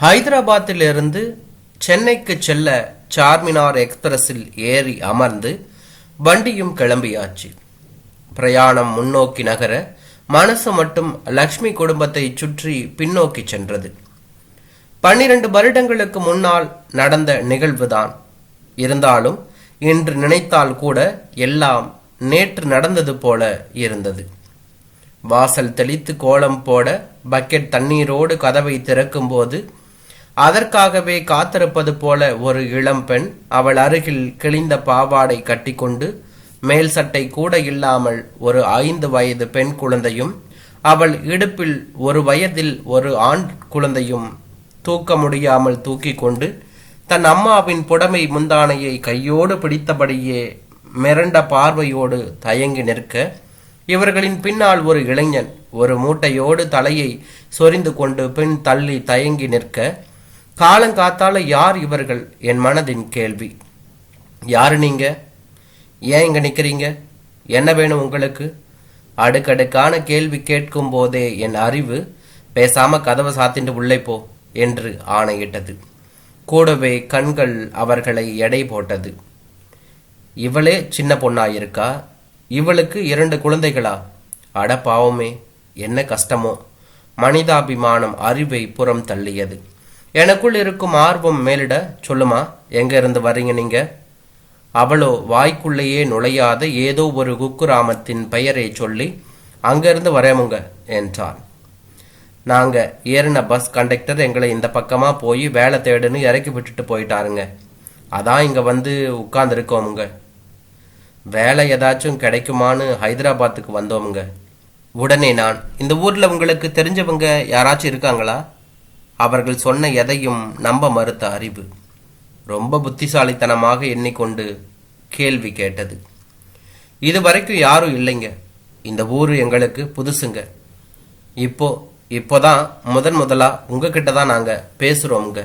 ஹைதராபாத்திலிருந்து சென்னைக்கு செல்ல சார்மினார் எக்ஸ்பிரஸில் ஏறி அமர்ந்து வண்டியும் கிளம்பியாச்சு. பிரயாணம் முன்னோக்கி நகர மனசு மட்டும் லக்ஷ்மி குடும்பத்தை சுற்றி பின்னோக்கி சென்றது. பன்னிரண்டு வருடங்களுக்கு முன்னால் நடந்த நிகழ்வுதான். இருந்தாலும் இன்று நினைத்தால் கூட எல்லாம் நேற்று நடந்தது போல இருந்தது. வாசல் தெளித்து கோலம் போட பக்கெட் தண்ணீரோடு கதவை திறக்கும்போது அதற்காகவே காத்திருப்பது போல ஒரு இளம்பெண் அவள் அருகில் கிழிந்த பாவாடை கட்டிக்கொண்டு மேல் சட்டை கூட இல்லாமல் ஒரு ஐந்து வயது பெண் குழந்தையும் அவள் இடுப்பில் ஒரு வயதில் ஒரு ஆண் குழந்தையும் தூக்க முடியாமல் தூக்கி கொண்டு தன் அம்மாவின் புடமை முந்தானையை கையோடு பிடித்தபடியே மிரண்ட பார்வையோடு தயங்கி நிற்க இவர்களின் பின்னால் ஒரு இளைஞன் ஒரு மூட்டையோடு தலையை சொரிந்து கொண்டு பின் தள்ளி தயங்கி நிற்க காலங்காத்தால யார் இவர்கள்? என் மனதின் கேள்வி. யார் நீங்க? ஏன் இங்க நிக்கிறீங்க? என்ன வேணும் உங்களுக்கு? அடுக்கடுக்கான கேள்வி கேட்கும் போதே என் அறிவு பேசாம கதவை சாத்திட்டு உள்ளே போ என்று ஆணையிட்டது. கூடவே கண்கள் அவர்களை எடை போட்டது. இவளே சின்ன பொண்ணாயிருக்கா? இவளுக்கு இரண்டு குழந்தைகளா? அட பாவமே என்ன கஷ்டமோ. மனிதாபிமானம் அறிவை புறம் தள்ளியது. எனக்குள் இருக்கும் ஆர்வம் மேலிட சொல்லுமா? எங்க இருந்து வர்றீங்க நீங்க? அவளோ வாய்க்குள்ளேயே நுழையாத ஏதோ ஒரு குக்குராமத்தின் பெயரை சொல்லி அங்கிருந்து வரேமுங்க என்றான். நாங்க ஏறின பஸ் கண்டக்டர் எங்களை இந்த பக்கமா போய் வேலை தேடுன்னு இறக்கி விட்டுட்டு போயிட்டாருங்க. அதான் இங்க வந்து உட்கார்ந்துருக்கோமுங்க. வேலை ஏதாச்சும் கிடைக்குமான்னு ஹைதராபாத்துக்கு வந்தோமுங்க. உடனே நான் இந்த ஊர்ல உங்களுக்கு தெரிஞ்சவங்க யாராச்சும் இருக்காங்களா? அவர்கள் சொன்ன எதையும் நம்ப மறுத்த அறிவு. ரொம்ப புத்திசாலித்தனமாக எண்ணிக்கொண்டு கேள்வி கேட்டது. இது வரைக்கும் யாரும் இல்லைங்க. இந்த ஊர் எங்களுக்கு புதுசுங்க. இப்போ இப்போதான் முதன் முதலா உங்ககிட்ட தான் நாங்க பேசுறோம்ங்க.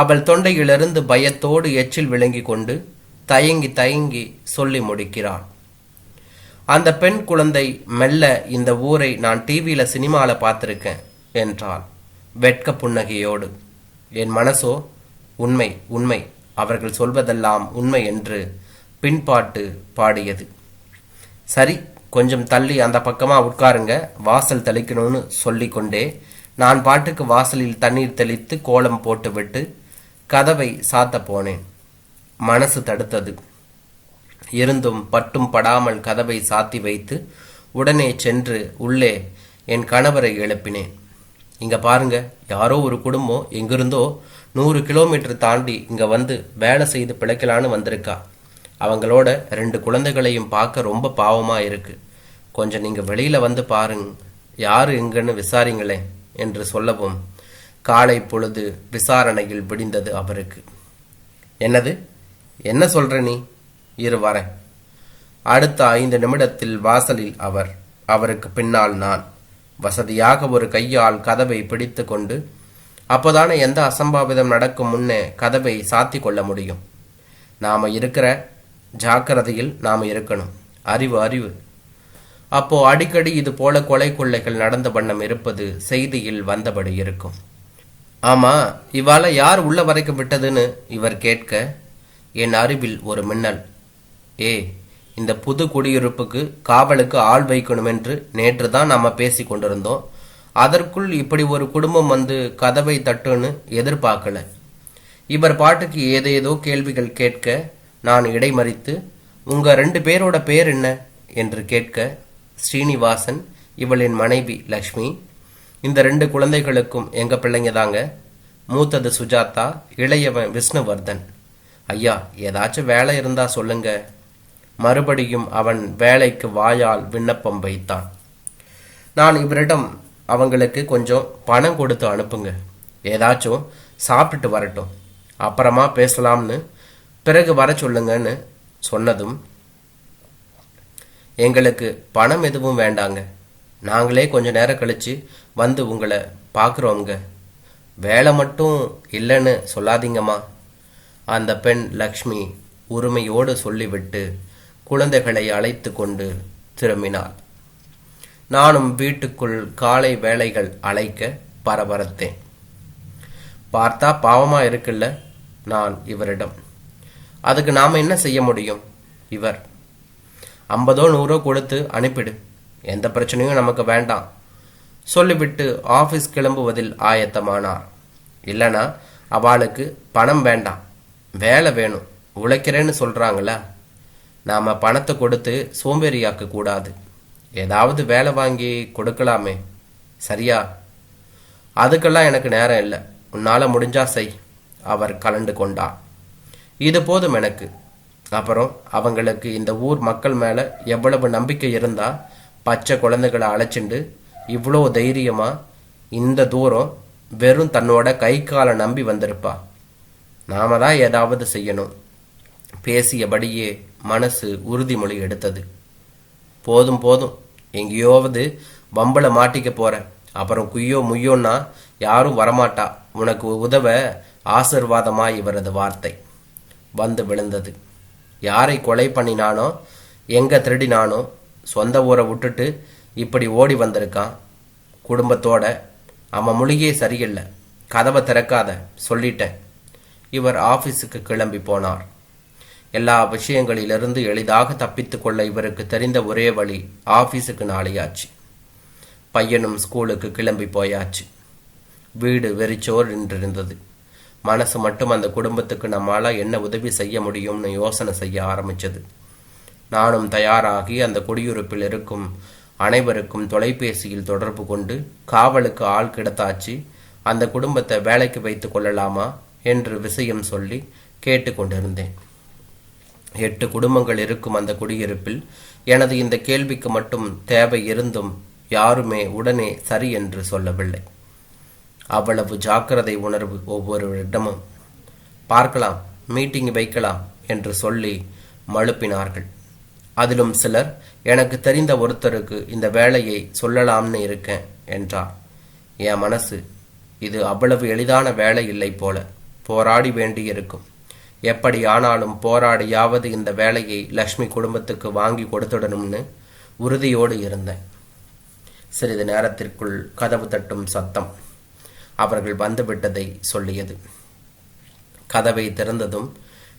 அவள் தொண்டையிலிருந்து பயத்தோடு எச்சில் விளங்கி கொண்டு தயங்கி தயங்கி சொல்லி முடிக்கிறாள். அந்த பெண் குழந்தை மெல்ல இந்த ஊரை நான் டிவியில சினிமாவில் பார்த்துருக்கேன் என்றாள். வெட்க புன்னகையோடு என் மனசோ உண்மை உண்மை அவர்கள் சொல்வதெல்லாம் உண்மை என்று பின்பாட்டு பாடியது. சரி கொஞ்சம் தள்ளி அந்த பக்கமாக உட்காருங்க வாசல் தெளிக்கணும்னு சொல்லிக்கொண்டே நான் பாட்டுக்கு வாசலில் தண்ணீர் தெளித்து கோலம் போட்டுவிட்டு கதவை சாத்த போனேன். மனசு தடுத்தது. இருந்தும் பட்டும் படாமல் கதவை சாத்தி வைத்து உடனே சென்று உள்ளே என் கணவரை எழுப்பினேன். இங்க பாருங்க யாரோ ஒரு குடும்பம் எங்கிருந்தோ நூறு கிலோமீட்டர் தாண்டி இங்க வந்து வேலை செய்து பிழைக்கலான்னு வந்திருக்கா. அவங்களோட ரெண்டு குழந்தைகளையும் பார்க்க ரொம்ப பாவமா இருக்கு. கொஞ்சம் நீங்க வெளியில வந்து பாருங்க யாரு எங்கன்னு விசாரிங்களேன் என்று சொல்லவும் காலை பொழுது விசாரணையில் விடிந்தது அவருக்கு. என்னது? என்ன சொல்ற நீ? இரு வரேன். அடுத்த ஐந்து நிமிடத்தில் வாசலில் அவர் அவருக்கு பின்னால் நான். வசதியாக ஒரு கையால் கதவை பிடித்து கொண்டு அப்போதானே எந்த அசம்பாவிதம் நடக்கும் முன்னே கதவை சாத்தி கொள்ள முடியும்? நாம் இருக்கிற ஜாக்கிரதையில் நாம் இருக்கணும். அறிவு அறிவு. அப்போ அடிக்கடி இது போல கொலை கொள்ளைகள் நடந்த வண்ணம் இருப்பது செய்தியில் வந்தபடி இருக்கும். ஆமா இவால யார் உள்ள வரைக்கும் விட்டதுன்னு இவர் கேட்க என் அறிவில் ஒரு மின்னல். ஏ இந்த புது குடியிருப்புக்கு காவலுக்கு ஆள் வைக்கணும் என்று நேற்று தான் நாம பேசி கொண்டிருந்தோம். அதற்குள் இப்படி ஒரு குடும்பம் வந்து கதவை தட்டுன்னு எதிர்பார்க்கல. இவர் பாட்டுக்கு ஏதேதோ கேள்விகள் கேட்க நான் இடைமறித்து உங்க ரெண்டு பேரோட பேர் என்ன? என்று கேட்க ஸ்ரீனிவாசன் இவளின் மனைவி லக்ஷ்மி. இந்த ரெண்டு குழந்தைகளுக்கும் எங்க பிள்ளைங்க தாங்க? மூத்தது சுஜாதா இளையவன் விஷ்ணுவர்தன். ஐயா ஏதாச்சும் வேலை இருந்தா சொல்லுங்க. மறுபடியும் அவன் வேலைக்கு வாயால் விண்ணப்பம் வைத்தான். நான் இவரிடம் அவங்களுக்கு கொஞ்சம் பணம் கொடுத்து அனுப்புங்க. ஏதாச்சும் சாப்பிட்டுட்டு வரட்டும். அப்புறமா பேசலாம்னு பிறகு வர சொல்லுங்கன்னு சொன்னதும் எங்களுக்கு பணம் எதுவும் வேண்டாங்க. நாங்களே கொஞ்ச நேரம் கழிச்சு வந்து உங்களை பார்க்குறோங்க வேலை மட்டும் இல்லைன்னு சொல்லாதீங்கம்மா அந்த பெண் லக்ஷ்மி உரிமையோடு சொல்லிவிட்டு குழந்தைகளை அழைத்து கொண்டு திரும்பினாள். நானும் வீட்டுக்குள் காலை வேலைகள் அழைக்க பரபரத்தேன். பார்த்தா பாவமா இருக்குல்ல? நான் இவரிடம். அதுக்கு நாம என்ன செய்ய முடியும்? இவர். ஐம்பதோ நூறோ கொடுத்து அனுப்பிடு. எந்த பிரச்சனையும் நமக்கு வேண்டாம். சொல்லிவிட்டு ஆபீஸ் கிளம்புவதில் ஆயத்தமானார். இல்லனா அவளுக்கு பணம் வேண்டாம். வேலை வேணும். உழைக்கிறேன்னு சொல்றாங்களா? நாம பணத்தை கொடுத்து சோம்பேறியாக்க கூடாது. ஏதாவது வேலை வாங்கி கொடுக்கலாமே. சரியா? அதுக்கெல்லாம் எனக்கு நேரம் இல்லை. உன்னால முடிஞ்சா செய். அவர் கலண்டு கொண்டார். இது போதும் எனக்கு. அப்புறம் அவங்களுக்கு இந்த ஊர் மக்கள் மேல எவ்வளவு நம்பிக்கை இருந்தா பச்சை குழந்தைகளை அழைச்சிண்டு இவ்வளோ தைரியமா இந்த தூரம் வெறும் தன்னோட கை காலை நம்பி வந்திருப்பா. நாம தான் ஏதாவது செய்யணும். பேசியபடியே மனசு உறுதிமொழி எடுத்தது. போதும் போதும். எங்கேயோவது வம்பள மாட்டிக்க போகிறேன் அப்புறம் குய்யோ முய்யோன்னா யாரும் வரமாட்டா. உனக்கு உதவ ஆசிர்வாதமா இவரது வார்த்தை. வந்து விழுந்தது. யாரை கொலை பண்ணினானோ எங்க திருடினானோ சொந்த ஊரை விட்டுட்டு இப்படி ஓடி வந்திருக்கான். குடும்பத்தோட. அவன் மொழியே சரியில்லை. கதவை திறக்காத. சொல்லிட்டேன். இவர் ஆபீஸுக்கு கிளம்பி போனார். எல்லா விஷயங்களிலிருந்து எளிதாக தப்பித்துக் கொள்ள இவருக்கு தெரிந்த ஒரே வழி ஆபீஸுக்கு நாளையாச்சு. பையனும் ஸ்கூலுக்கு கிளம்பி போயாச்சு. வீடு வெறிச்சோர் நின்றிருந்தது. மனசு மட்டும் அந்த குடும்பத்துக்கு நம்மால என்ன உதவி செய்ய முடியும்னு யோசனை செய்ய ஆரம்பிச்சது. நானும் தயாராகி அந்த குடியிருப்பில் இருக்கும் அனைவருக்கும் தொலைபேசியில் தொடர்பு கொண்டு காவலுக்கு ஆள் கிடத்தாச்சு அந்த குடும்பத்தை வேலைக்கு வைத்துக் கொள்ளலாமா என்று விஷயம் சொல்லி கேட்டுக்கொண்டிருந்தேன் எட்டு குடும்பங்கள் இருக்கும் அந்த குடியிருப்பில் எனது இந்த கேள்விக்கு மட்டும் தேவை இருந்தும் யாருமே உடனே சரி என்று சொல்லவில்லை. அவ்வளவு ஜாக்கிரதை உணர்வு ஒவ்வொருவரிடமும் பார்க்கலாம் மீட்டிங் வைக்கலாம் என்று சொல்லி மழுப்பினார்கள். அதிலும் சிலர் எனக்கு தெரிந்த ஒருத்தருக்கு இந்த வேலையை சொல்லலாம்னு இருக்கேன் என்றார். என் மனசு இது அவ்வளவு எளிதான வேலை இல்லை போல போராடி வேண்டியிருக்கும். எப்படி ஆனாலும் போராடியாவது இந்த வேலையை லக்ஷ்மி குடும்பத்துக்கு வாங்கி கொடுத்துடணும்னு உறுதியோடு இருந்தேன். சிறிது நேரத்திற்குள் கதவு தட்டும் சத்தம் அவர்கள் வந்துவிட்டதை சொல்லியது. கதவை திறந்ததும்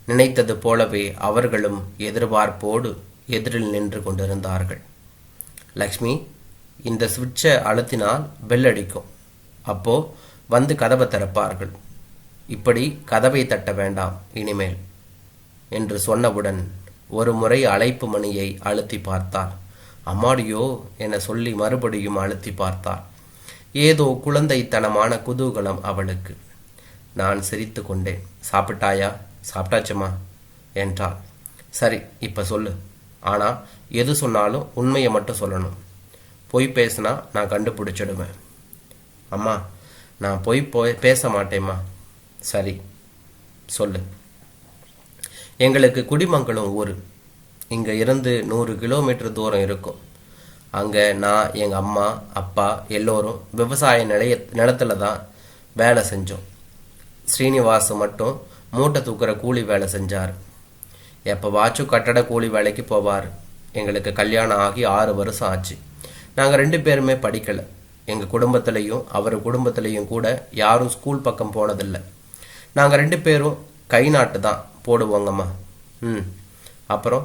நினைத்தது போலவே அவர்களும் எதிர்பார்ப்போடு எதிரில் நின்று கொண்டிருந்தார்கள். லக்ஷ்மி இந்த சுவிட்சை அழுத்தினால் பெல் அடிக்கும். அப்போ வந்து கதவை திறப்பார்கள். இப்படி கதவை தட்ட வேண்டாம் இனிமேல் என்று சொன்னவுடன் ஒரு முறை அழைப்பு மணியை அழுத்தி பார்த்தார். அம்மாடியோ என சொல்லி மறுபடியும் அழுத்தி பார்த்தார். ஏதோ குழந்தைத்தனமான குதூகலம் அவளுக்கு. நான் சிரித்து கொண்டேன். சாப்பிட்டாயா? சாப்பிட்டாச்சுமா? என்றாள். சரி இப்ப சொல்லு. ஆனா எது சொன்னாலும் உண்மையை மட்டும் சொல்லணும். பொய் பேசினா நான் கண்டுபிடிச்சிடுவேன். அம்மா நான் பொய் போய் பேச மாட்டேம்மா. சரி சொல்லு. எங்களுக்கு குடிமங்கலம் ஊர். இங்கே இருந்து நூறு கிலோமீட்டர் தூரம் இருக்கும். அங்கே நான் எங்கள் அம்மா அப்பா எல்லோரும் விவசாய நிலைய நிலத்துல தான் வேலை செஞ்சோம். ஸ்ரீனிவாஸ் மட்டும் மூட்டை தூக்குற கூலி வேலை செஞ்சார். எப்போவாச்சும் கட்டட கூலி வேலைக்கு போவார். எங்களுக்கு கல்யாணம் ஆகி ஆறு வருஷம் ஆச்சு. நாங்கள் ரெண்டு பேருமே படிக்கலை. எங்கள் குடும்பத்திலையும் அவர் குடும்பத்திலையும் கூட யாரும் ஸ்கூல் பக்கம் போனதில்லை. நாங்கள் ரெண்டு பேரும் கை நாட்டு தான் போடுவோங்கம்மா. ம். அப்புறம்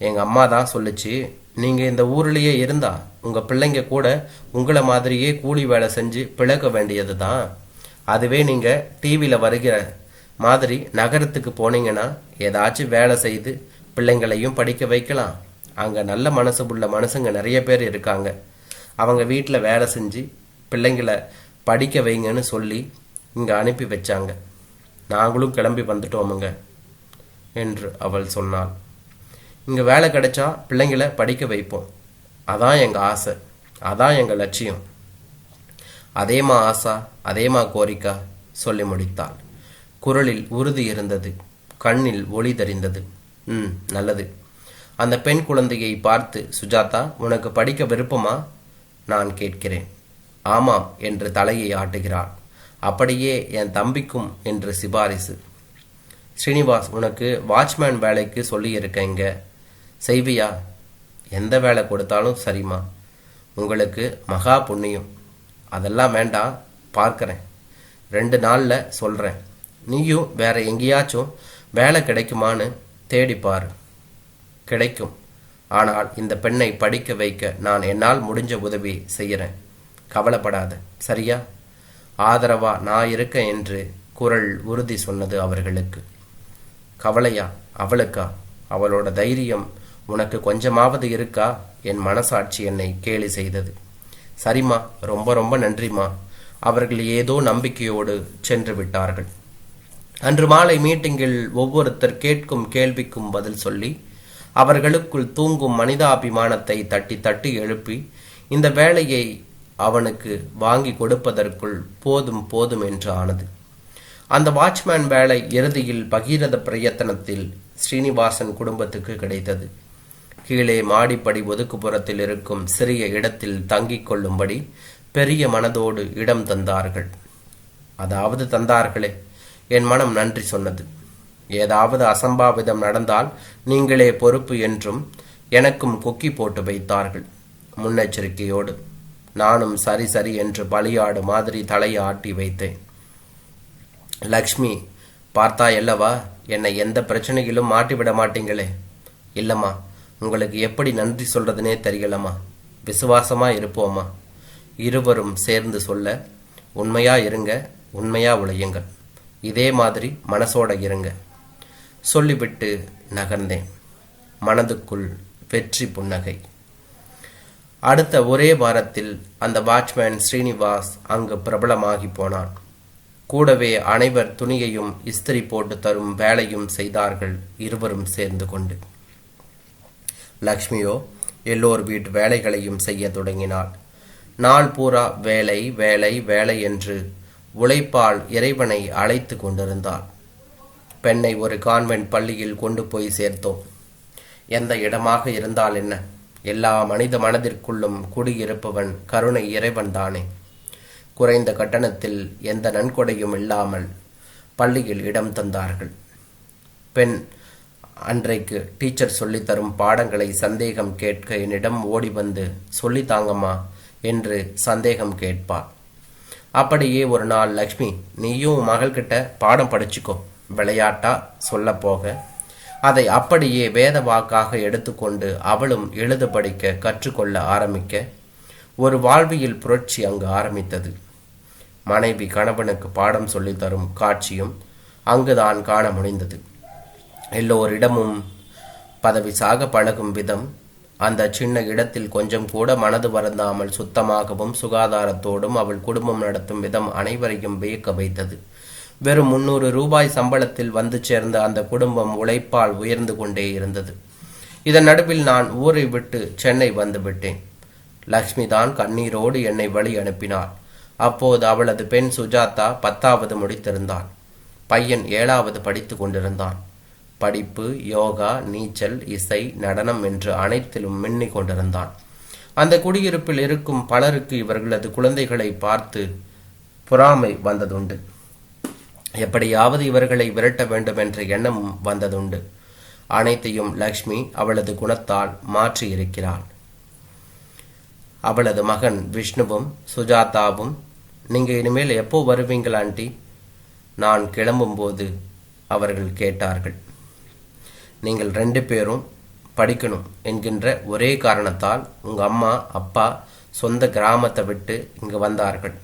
எங்கள் அம்மா தான் சொல்லுச்சு நீங்கள் இந்த ஊர்லேயே இருந்தா உங்கள் பிள்ளைங்க கூட உங்களை மாதிரியே கூலி வேலை செஞ்சு பிழக்க வேண்டியது தான். அதுவே நீங்கள் டிவியில் வருகிற மாதிரி நகரத்துக்கு போனீங்கன்னா ஏதாச்சும் வேலை செய்து பிள்ளைங்களையும் படிக்க வைக்கலாம். அங்கே நல்ல மனசு உள்ள மனுஷங்க நிறைய பேர் இருக்காங்க. அவங்க வீட்டில் வேலை செஞ்சு பிள்ளைங்களை படிக்க வைங்கன்னு சொல்லி இங்கே அனுப்பி வச்சாங்க. நாங்களும் கிளம்பி வந்துட்டோமுங்க என்று அவள் சொன்னாள். இங்கே வேலை கிடைச்சா பிள்ளைங்களை படிக்க வைப்போம். அதான் எங்கள் ஆசை. அதான் எங்கள் லட்சியம். அதேமா ஆசா அதேமா கோரிக்கா சொல்லி முடித்தாள். குரலில் உறுதி இருந்தது. கண்ணில் ஒளி தெரிந்தது. ம் நல்லது. அந்த பெண் குழந்தையை பார்த்து சுஜாதா உனக்கு படிக்க விருப்பமா? நான் கேட்கிறேன். ஆமாம் என்று தலையை ஆட்டுகிறாள். அப்படியே என் தம்பிக்கும் என்று சிபாரிசு. ஸ்ரீனிவாஸ் உனக்கு வாட்ச்மேன் வேலைக்கு சொல்லியிருக்கேங்க செய்வியா? எந்த வேலை கொடுத்தாலும் சரிம்மா. உங்களுக்கு மகா புண்ணியம். அதெல்லாம் வேண்டாம் பார்க்குறேன். ரெண்டு நாளில் சொல்கிறேன் நீயும் வேற எங்கேயாச்சும் வேலை கிடைக்குமான்னு தேடிப்பார் கிடைக்கும். ஆனால் இந்த பெண்ணை படிக்க வைக்க நான் என்னால் முடிஞ்ச உதவி செய்கிறேன் கவலைப்படாத. சரியா? ஆதரவா நான் இருக்கேன் என்று குரல் உறுதி சொன்னது அவர்களுக்கு. கவலையா? அவளுக்கா? அவளோட தைரியம் உனக்கு கொஞ்சமாவது இருக்கா? என் மனசாட்சி என்னை கேலி செய்தது. சரிம்மா ரொம்ப ரொம்ப நன்றிம்மா. அவர்கள் ஏதோ நம்பிக்கையோடு சென்று விட்டார்கள். அன்று மாலை மீட்டிங்கில் ஒவ்வொருத்தர் கேட்கும் கேள்விக்கும் பதில் சொல்லி அவர்களுக்குள் தூங்கும் மனிதாபிமானத்தை தட்டி தட்டி எழுப்பி இந்த வேலையை அவனுக்கு வாங்கி கொடுப்பதற்குள் போதும் போதும் என்று ஆனது. அந்த வாட்ச்மேன் வேலை இறுதியில் பகீரத பிரயத்தனத்தில் ஸ்ரீனிவாசன் குடும்பத்துக்கு கிடைத்தது. கீழே மாடிப்படி ஒதுக்குப்புறத்தில் இருக்கும் சிறிய இடத்தில் தங்கிக் கொள்ளும்படி பெரிய மனதோடு இடம் தந்தார்கள். அதாவது தந்தார்களே என் மனம் நன்றி சொன்னது. ஏதாவது அசம்பாவிதம் நடந்தால் நீங்களே பொறுப்பு என்றும் எனக்கும் கொக்கி போட்டு வைத்தார்கள் முன்னெச்சரிக்கையோடு. நானும் சரி சரி என்று பலியாடு மாதிரி தலையை ஆட்டி வைத்தேன். லக்ஷ்மி பார்த்தா அல்லவா என்னை எந்த பிரச்சனையிலும் மாட்டிவிட மாட்டீங்களே? இல்லம்மா உங்களுக்கு எப்படி நன்றி சொல்றதுனே தெரியலம்மா. விசுவாசமா இருப்போம்மா. இருவரும் சேர்ந்து சொல்ல உண்மையா இருங்க உண்மையா உழையுங்கள். இதே மாதிரி மனசோட இருங்க. சொல்லிவிட்டு நகர்ந்தேன். மனதுக்குள் வெற்றி புன்னகை. அடுத்த ஒரே வாரத்தில் அந்த வாட்ச்மேன் ஸ்ரீனிவாஸ் அங்கு பிரபலமாகி போனான். கூடவே அனைவர் துணியையும் இஸ்திரி போட்டு தரும் வேலையும் செய்தார்கள் இருவரும் சேர்ந்து கொண்டு. லக்ஷ்மியோ எல்லோர் வீட்டு வேலைகளையும் செய்ய தொடங்கினாள். நாள் பூரா வேலை வேலை வேலை என்று உழைப்பால் இறைவனை அழைத்து கொண்டிருந்தாள். பெண்ணை ஒரு கான்வென்ட் பள்ளியில் கொண்டு போய் சேர்த்தோம். எந்த இடமாக இருந்தால் என்ன? எல்லா மனித மனதிற்குள்ளும் குடியிருப்பவன் கருணை இறைவன் தானே. குறைந்த கட்டணத்தில் எந்த நன்கொடையும் இல்லாமல் பள்ளியில் இடம் தந்தார்கள். பெண் அன்றைக்கு டீச்சர் சொல்லித் தரும் பாடங்களை சந்தேகம் கேட்க என்னிடம் ஓடி வந்து சொல்லி தாங்கம்மா என்று சந்தேகம் கேட்பார் அப்படியே ஒரு நாள் லக்ஷ்மி நீயும் மகள்கிட்ட பாடம் படிச்சுக்கோ விளையாட்டா? சொல்ல போக அதை அப்படியே வேத வாக்காக எடுத்துக்கொண்டு அவளும் எழுத படிக்க கற்றுக்கொள்ள ஆரம்பிக்க ஒரு வாழ்வியல் புரட்சி அங்கு ஆரம்பித்தது. மனைவி கணவனுக்கு பாடம் சொல்லித்தரும் காட்சியும் அங்குதான் காண முடிந்தது. எல்லோரிடமும் பதவி சாக பழகும் விதம் அந்த சின்ன இடத்தில் கொஞ்சம் கூட மனது வருந்தாமல் சுத்தமாகவும் சுகாதாரத்தோடும் அவள் குடும்பம் நடத்தும் விதம் அனைவரையும் வியக்க வைத்தது. வெறும் முன்னூறு ரூபாய் சம்பளத்தில் வந்து சேர்ந்த அந்த குடும்பம் உழைப்பால் உயர்ந்து கொண்டே இருந்தது. இதன் நடுவில் நான் ஊரை விட்டு சென்னை வந்துவிட்டேன் லக்ஷ்மி தான் கண்ணீரோடு என்னை வழி அனுப்பினாள். அப்போது அவளது பெண் சுஜாதா பத்தாவது முடித்திருந்தான் பையன் ஏழாவது படித்து கொண்டிருந்தான். படிப்பு யோகா நீச்சல் இசை நடனம் என்று அனைத்திலும் மின்னிக் கொண்டிருந்தான். அந்த குடியிருப்பில் இருக்கும் பலருக்கு இவர்களது குழந்தைகளை பார்த்து பொறாமை வந்ததுண்டு. எப்படியாவது இவர்களை விரட்ட வேண்டும் என்ற எண்ணம் வந்ததுண்டு. அனைத்தையும் லக்ஷ்மி அவளது குணத்தால் மாற்றி இருக்கிறாள் அவளது மகன் விஷ்ணுவும் சுஜாதாவும் நீங்க இனிமேல் எப்போ வருவீங்கள் ஆண்டி? நான் கிளம்பும்போது அவர்கள் கேட்டார்கள். நீங்கள் ரெண்டு பேரும் படிக்கணும் என்கின்ற ஒரே காரணத்தால் உங்க அம்மா அப்பா சொந்த கிராமத்தை விட்டு இங்க வந்தார்கள்.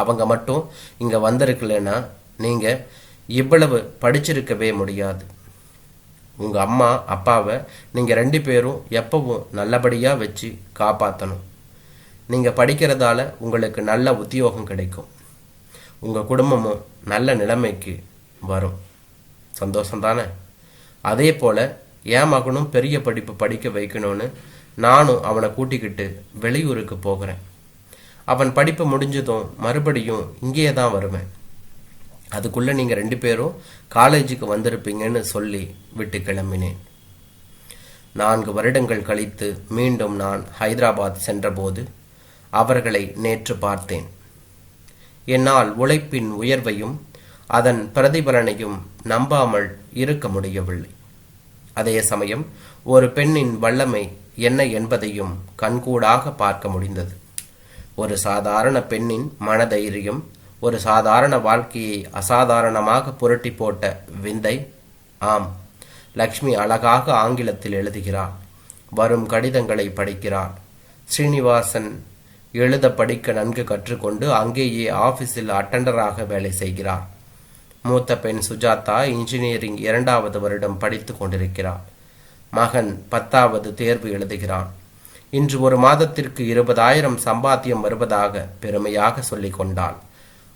அவங்க மட்டும் இங்க வந்திருக்கலன்னா நீங்கள் இவ்வளவு படிச்சிருக்கவே முடியாது. உங்கள் அம்மா அப்பாவை நீங்கள் ரெண்டு பேரும் எப்பவும் நல்லபடியாக வச்சு காப்பாற்றணும் நீங்கள் படிக்கிறதால உங்களுக்கு நல்ல உத்தியோகம் கிடைக்கும். உங்கள் குடும்பமும் நல்ல நிலைமைக்கு வரும். சந்தோஷம் தானே? அதே போல் என் மகனும் பெரிய படிப்பு படிக்க வைக்கணும்னு நானும் அவனை கூட்டிக்கிட்டு வெளியூருக்கு போகிறேன். அவன் படிப்பு முடிஞ்சதும் மறுபடியும் இங்கேயே தான் வருவேன். அதுக்குள்ளே நீங்கள் ரெண்டு பேரும் காலேஜுக்கு வந்திருப்பீங்கன்னு சொல்லி விட்டு கிளம்பினேன். நான்கு வருடங்கள் கழித்து மீண்டும் நான் ஹைதராபாத் சென்றபோது அவர்களை நேற்று பார்த்தேன். என்னால் உழைப்பின் உயர்வையும் அதன் பிரதிபலனையும் நம்பாமல் இருக்க முடியவில்லை. அதே சமயம் ஒரு பெண்ணின் வல்லமை என்ன என்பதையும் கண்கூடாக பார்க்க முடிந்தது. ஒரு சாதாரண பெண்ணின் மனதைரியம் ஒரு சாதாரண வாழ்க்கையை அசாதாரணமாக புரட்டி போட்ட விந்தை ஆம் லக்ஷ்மி அழகாக ஆங்கிலத்தில் எழுதுகிறாள். வரும் கடிதங்களை படிக்கிறாள். ஸ்ரீனிவாசன் எழுத படிக்க நன்கு கற்றுக்கொண்டு அங்கேயே ஆபீஸில் அட்டெண்டராக வேலை செய்கிறார். மூத்த பெண் சுஜாதா இன்ஜினியரிங் இரண்டாவது வருடம் படித்து கொண்டிருக்கிறார் மகன் பத்தாவது தேர்வு எழுதுகிறான். இன்று ஒரு மாதத்திற்கு இருபதாயிரம் சம்பாத்தியம் வருவதாக பெருமையாக சொல்லிக் கொண்டாள்.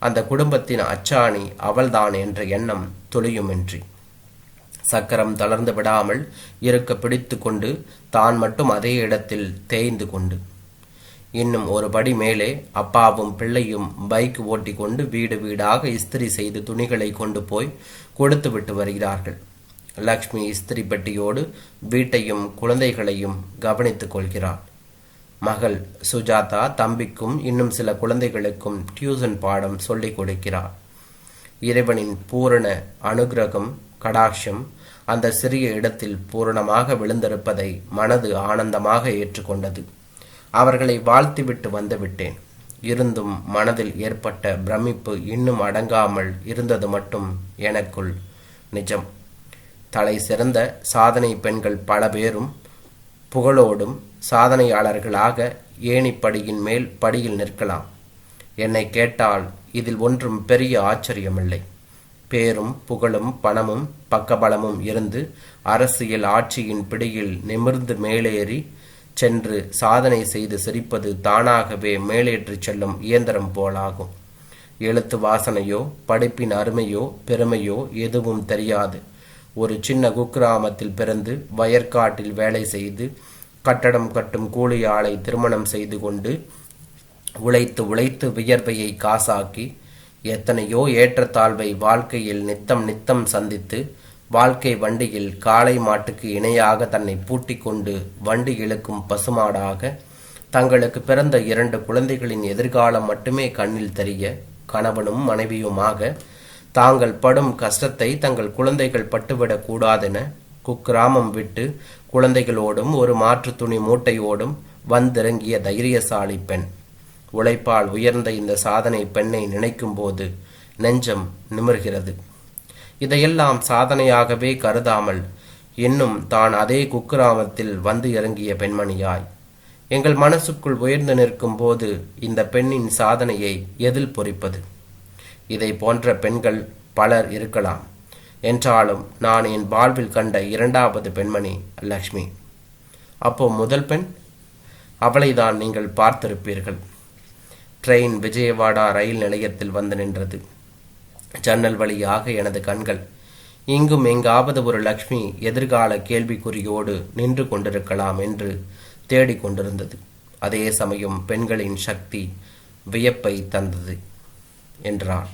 அந்த குடும்பத்தின் அச்சாணி அவள்தான் என்ற எண்ணம் துளியுமின்றி சக்கரம் தளர்ந்து விடாமல் இருக்க பிடித்து கொண்டு தான் மட்டும் அதே இடத்தில் தேய்ந்து கொண்டு. இன்னும் ஒரு படி மேலே அப்பாவும் பிள்ளையும் பைக் ஓட்டி கொண்டு வீடு வீடாக இஸ்திரி செய்து துணிகளை கொண்டு போய் கொடுத்து விட்டு வருகிறார்கள். லக்ஷ்மி இஸ்திரி பெட்டியோடு வீட்டையும் குழந்தைகளையும் கவனித்துக் கொள்கிறாள். மகள் சுஜாதா தம்பிக்கும் இன்னும் சில குழந்தைகளுக்கும் டியூசன் பாடம் சொல்லிக் கொடுக்கிறார். இறைவனின் பூரண அனுகிரகம் கடாட்சம் அந்த சிறிய இடத்தில் பூரணமாக விழுந்திருப்பதை மனது ஆனந்தமாக ஏற்றுக்கொண்டது. அவர்களை வாழ்த்திவிட்டு வந்துவிட்டேன். இருந்தும் மனதில் ஏற்பட்ட பிரமிப்பு இன்னும் அடங்காமல் இருந்தது மட்டும் எனக்குள் நிஜம். தலை சிறந்த சாதனை பெண்கள் பல பேரும் புகழோடும் சாதனையாளர்களாக ஏணிப்படியின் மேல் படியில் நிற்கலாம். என்னை கேட்டால் இதில் ஒன்றும் பெரிய ஆச்சரியமில்லை. பேரும் புகழும் பணமும் பக்கபலமும் இருந்து அரசியல் ஆட்சியின் பிடியில் நிமிர்ந்து மேலேறி சென்று சாதனை செய்து சிரிப்பது தானாகவே மேலேற்றி செல்லும் இயந்திரம் போலாகும். எழுத்து வாசனையோ படிப்பின் அருமையோ பெருமையோ எதுவும் தெரியாது. ஒரு சின்ன குக்கிராமத்தில் பிறந்து வயற்காட்டில் வேலை செய்து கட்டடம் கட்டும் கூலி ஆளை திருமணம் செய்து கொண்டு உழைத்து உழைத்து வியர்வையை காசாக்கி எத்தனையோ ஏற்றத்தாழ்வை வாழ்க்கையில் நித்தம் நித்தம் சந்தித்து வாழ்க்கை வண்டியில் காளை மாட்டுக்கு இணையாக தன்னை பூட்டி கொண்டு வண்டி இழுக்கும் பசுமாடாக தங்களுக்கு பிறந்த இரண்டு குழந்தைகளின் எதிர்காலம் மட்டுமே கண்ணில் தெரிய கணவனும் மனைவியுமாக தாங்கள் படும் கஷ்டத்தை தங்கள் குழந்தைகள் பட்டுவிடக் கூடாதென குக்கிராமம் விட்டு குழந்தைகளோடும் ஒரு மாற்று துணி மூட்டையோடும் வந்திறங்கிய தைரியசாலி பெண். உழைப்பால் உயர்ந்த இந்த சாதனை பெண்ணை நினைக்கும்போது நெஞ்சம் நிமிர்கிறது. இதையெல்லாம் சாதனையாகவே கருதாமல் இன்னும் தான் அதே குக்கிராமத்தில் வந்து இறங்கிய பெண்மணியாய். எங்கள் மனசுக்குள் உயர்ந்து நிற்கும் போது இந்த பெண்ணின் சாதனையை எதில் பொறிப்பது? இதை போன்ற பெண்கள் பலர் இருக்கலாம். என்றாலும் நான் என் வாழ்வில் கண்ட இரண்டாவது பெண்மணி லக்ஷ்மி. அப்போ முதல் பெண்? அவளை தான் நீங்கள் பார்த்திருப்பீர்கள். ட்ரெயின் விஜயவாடா ரயில் நிலையத்தில் வந்து நின்றது. ஜன்னல் வழியாக எனது கண்கள். இங்கும் எங்காவது ஒரு லக்ஷ்மி எதிர்கால கேள்விக்குறியோடு நின்று கொண்டிருக்கலாம் என்று தேடிக் கொண்டிருந்தது. அதே சமயம் பெண்களின் சக்தி வியப்பை தந்தது என்றான்